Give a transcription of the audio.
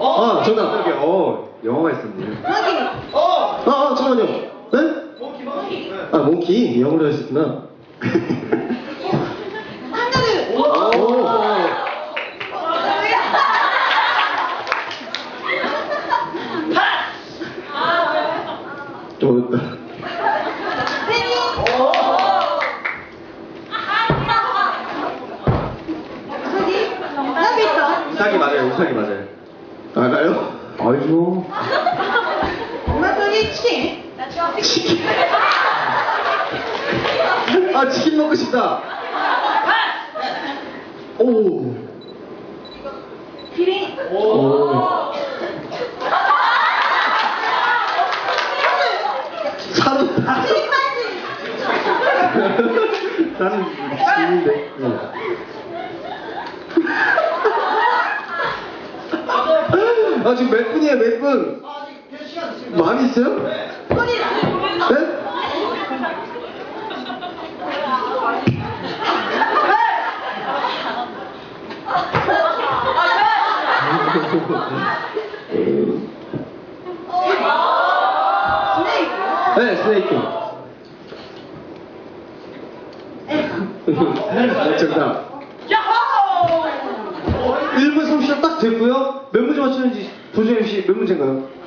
아, 정답. 여기, 어, 영어가 있었네요. 어! 아, 아, 잠깐만요. 네? 몽키, 몽키. 아, 몽키. 영어로 하셨구나. 한가득. 오. 또, 페니. 우사기. 나비터. 우사기 맞아요, 우사기 맞아요. 알아요? 아이고. 오마토기 치킨. 치킨. 아, 치킨 먹고 싶다. 오. 기린. 오. 치킨까지. 나는 지인데. 아 지금 몇 분이에요 몇 분? 아직 몇 시간 있습니다. 많이 있어요? 네? 스네이크. 네 스네이크. 네, 정답. 1분 30초 딱 됐고요. 몇 문제 맞추는지 도준현 씨 몇 문제인가요?